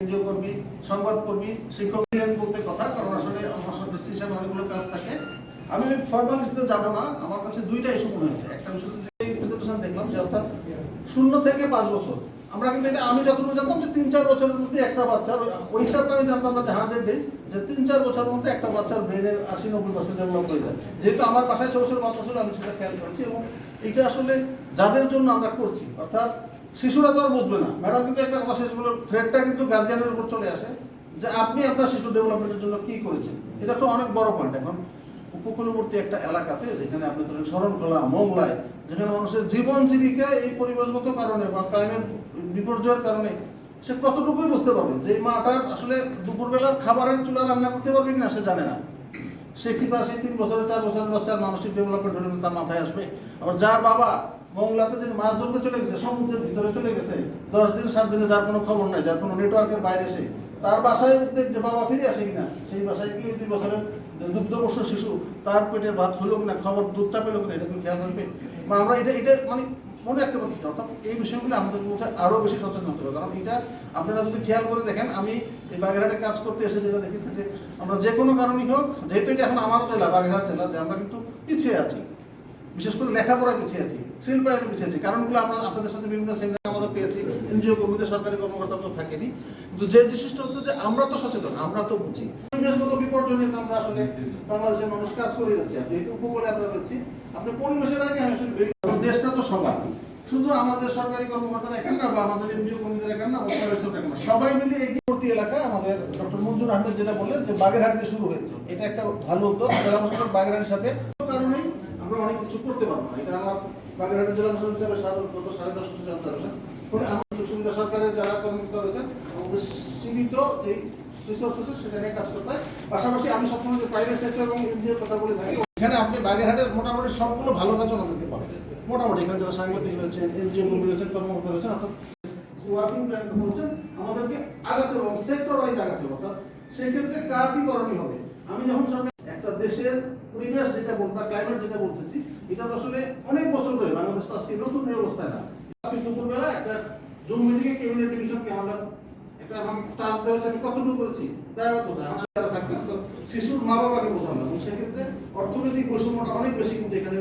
NGO কর্মী সংবাদকর্মী, শিক্ষক union বলতে কথা, কারণ আসলে আমার সদস্য হিসাবে অনেকগুলো কাজ থাকে। আমি ফর্মালিটিতে যাব না, আমার কাছে দুইটা ইস্যু মনে হয়েছে একটা বিষয় হচ্ছে প্রেজেন্টেশন দেখলাম যে অর্থাৎ শূন্য থেকে পাঁচ বছর। আমরা কিন্তু এটা, আমি যতটুকু জানতাম যে তিন চার বছরের মধ্যে একটা বাচ্চার, ওই হিসাবটা আমি জানতাম না যে হান্ড্রেড ডেজ যে তিন চার বছরের মধ্যে একটা বাচ্চার ব্রেনের আশি নব্বই পার্সেন্ট ডেভেলপ হয়ে যায়। যেহেতু আমার বাসায় ছোট ছোট বাচ্চা ছিল, আমি সেটা খেয়াল করছি এবং এটা আসলে যাদের জন্য আমরা করছি, অর্থাৎ শিশুরা তো আর বুঝবে না। ম্যাডাম কিন্তু একটা কথা শেষ বলে থ্রেডটা কিন্তু গার্জিয়ানের উপর চলে আসে যে আপনি আপনার শিশু ডেভেলপমেন্টের জন্য কি করেছেন। এটা তো অনেক বড় পয়েন্ট এখন উপকূলবর্তী একটা এলাকাতে যেখানে আপনি ধরেন শরণখোলা, মোংলায়, যেখানে মানুষের জীবন জীবিকা এই পরিবেশগত কারণে বা ক্লাইমেট বিপর্যয়ের কারণে সে কতটুকুই বুঝতে পারবে? যে মাটার আসলে দুপুরবেলার খাবারের চুলা রান্না করতে পারবে কিনা সে জানে না। সে কি তার সেই তিন বছরের, চার বছরের বাচ্চার মানসিক ডেভেলপমেন্ট হলে তার মাথায় আসবে? আবার যার বাবা মংলাতে যে মাছ ধরতে চলে গেছে, সমুদ্রের ভিতরে চলে গেছে। দশ দিন, সাত দিনে যার কোনো খবর নাই, যার কোনো নেটওয়ার্কের বাইরে সে। তার বাসায় যে বাবা ফিরে আসে কিনা সেই বাসায় কি দুই বছরের দুগ্ধবর্ষ শিশু, তার পেটে ভাত হলো কিনা খবর দুধটা পেল কিনা এটা কি খেয়াল রাখবে? বা আমরা এটা এটা মানে মনে রাখতে পারছি না। অর্থাৎ এই বিষয়গুলো আমাদের মধ্যে আরও বেশি সচেতন হতে হবে। কারণ এটা আপনারা যদি খেয়াল করে দেখেন, আমি এই বাগেরহাটে কাজ করতে এসে যেটা দেখেছি যে, আমরা যে কোনো কারণেই হোক, যেহেতু এটা এখন আমারও জেলা, বাগেরহাট জেলা, যে আমরা কিন্তু পিছিয়ে আছি। বিশেষ করে লেখাপড়া পিছিয়ে আছি শিল্পায়নে পিছিয়ে আছি। কারণগুলো আমরা আপনাদের সাথে বিভিন্ন সেমিনার আমরা পেয়েছি, এনজিও কর্মীদের সরকারি কর্মকর্তা তো থাকেনি। কিন্তু যে জিনিসটা হচ্ছে যে আমরা তো সচেতন, আমরা তো বুঝি। পরিবেশগত বিপর্যয় আমরা আসলে বাংলাদেশের মানুষ কাজ করে যাচ্ছি। যেহেতু উপকূলে আমরা রয়েছি, আপনি পরিবেশের আগে আমি আসলে দেশটা তো সবার। শুধু আমাদের সরকারি কর্মকর্তারা এখান না, বা আমাদের এনজিও কর্মীদের এখান না সবাই মিলে এই পূর্তি এলাকায় আমাদের ডক্টর মঞ্জুর আহমেদ যেটা বললেন যে বাগেরহাট দিয়ে শুরু হয়েছে। এটা একটা ভালো উদ্যোগ। বাগেরহাটের সাথে কারণেই আমরা অনেক কিছু করতে পারব না। আমার বাগেরহাটের জেলা প্রশাসক হিসাবে সাড়ে দশ বছর জানতে ফলে সুবিধা সরকারের যারা কর্মকর্তা রয়েছেন, আমাদের সীমিত যে রিসোর্স আছে সেটা নিয়ে কাজ করতে হয়। পাশাপাশি আমি সবসময় যে প্রাইভেট সেক্টর এবং কথা বলে থাকি, এখানে আপনি বাগেরহাটের মোটামুটি সবগুলো ভালো কাজ আমাদেরকে পাবেন। মোটামুটি এখানে যারা সাংবাদিক রয়েছেন এনজিও কর্মী রয়েছেন, কর্মকর্তা রয়েছেন, অর্থাৎ ওয়ার্কিং প্ল্যান বলছেন, আমাদেরকে আগাতে হবে সেক্টর ওয়াইজ আগাতে হবে। অর্থাৎ সেক্ষেত্রে কার কি করণীয় হবে? আমি যখন সরকার একটা দেশের পরিবেশ যেটা ক্লাইমেট যেটা বলতেছি, এটা আসলে অনেক বছর ধরে বাংলাদেশ তো নতুন এই অবস্থায় না। আজকে দুপুরবেলা একটা জুম মিটিংয়ে ক্যাবিনেট ডিভিশনকে আমরা একটা টাস্ক দেওয়া আমি কতটুকু করেছি? দেওয়া তো দেয় আমার যারা শিশুর মা বাবাকে বোঝানো। এবং সেক্ষেত্রে অর্থনৈতিক বৈষম্যটা অনেক বেশি কিন্তু এখানে